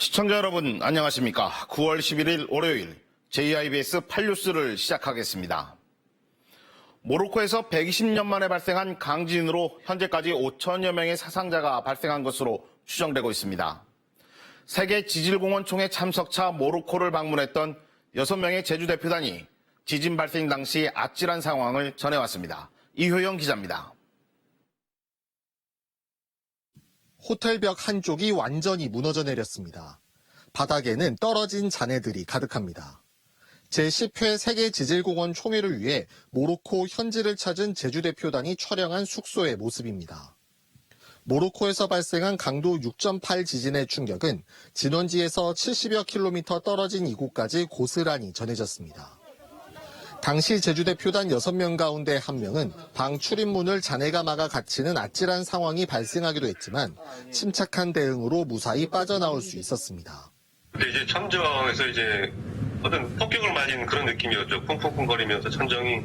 시청자 여러분 안녕하십니까. 9월 11일 월요일 JIBS 8뉴스를 시작하겠습니다. 모로코에서 120년 만에 발생한 강진으로 현재까지 5천여 명의 사상자가 발생한 것으로 추정되고 있습니다. 세계 지질공원 총회 참석차 모로코를 방문했던 6명의 제주 대표단이 지진 발생 당시 아찔한 상황을 전해왔습니다. 이효영 기자입니다. 호텔 벽 한쪽이 완전히 무너져 내렸습니다. 바닥에는 떨어진 잔해들이 가득합니다. 제10회 세계 지질공원 총회를 위해 모로코 현지를 찾은 제주 대표단이 촬영한 숙소의 모습입니다. 모로코에서 발생한 강도 6.8 지진의 충격은 진원지에서 70여 킬로미터 떨어진 이곳까지 고스란히 전해졌습니다. 당시 제주대표단 6명 가운데 1명은 방 출입문을 잔해가 막아 갇히는 아찔한 상황이 발생하기도 했지만 침착한 대응으로 무사히 빠져나올 수 있었습니다. 근데 이제 천정에서 이제 어떤 폭격을 맞은 그런 느낌이었죠. 쿵쿵쿵거리면서 천정이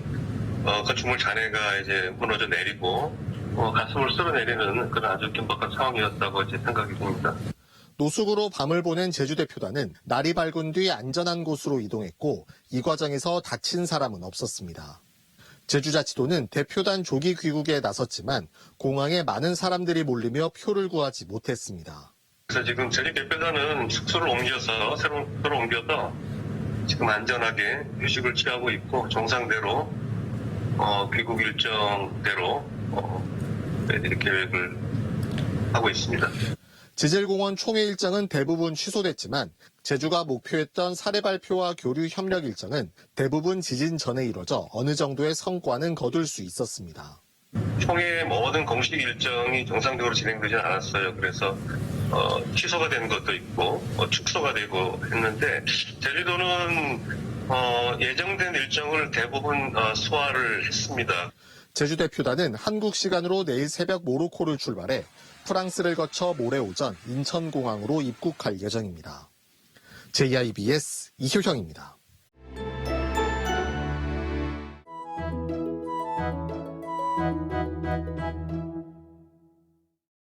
어, 건축물 잔해가 이제 무너져 내리고 어, 가슴을 쓸어내리는 그런 아주 긴박한 상황이었다고 이제 생각이 듭니다. 노숙으로 밤을 보낸 제주 대표단은 날이 밝은 뒤 안전한 곳으로 이동했고 이 과정에서 다친 사람은 없었습니다. 제주자치도는 대표단 조기 귀국에 나섰지만 공항에 많은 사람들이 몰리며 표를 구하지 못했습니다. 그래서 지금 저희 대표단은 숙소를 옮겨서 새로운 숙소로 옮겨서 지금 안전하게 휴식을 취하고 있고 정상대로 어, 귀국 일정대로 어, 저희들이 계획을 하고 있습니다. 지질공원 총회 일정은 대부분 취소됐지만 제주가 목표했던 사례 발표와 교류 협력 일정은 대부분 지진 전에 이뤄져 어느 정도의 성과는 거둘 수 있었습니다. 총회 모든 공식 일정이 정상적으로 진행되지 않았어요. 그래서 어, 취소가 된 것도 있고 어, 축소가 되고 했는데 제주도는 어, 예정된 일정을 대부분 어, 소화를 했습니다. 제주 대표단은 한국 시간으로 내일 새벽 모로코를 출발해 프랑스를 거쳐 모레 오전 인천공항으로 입국할 예정입니다. JIBS 이효형입니다.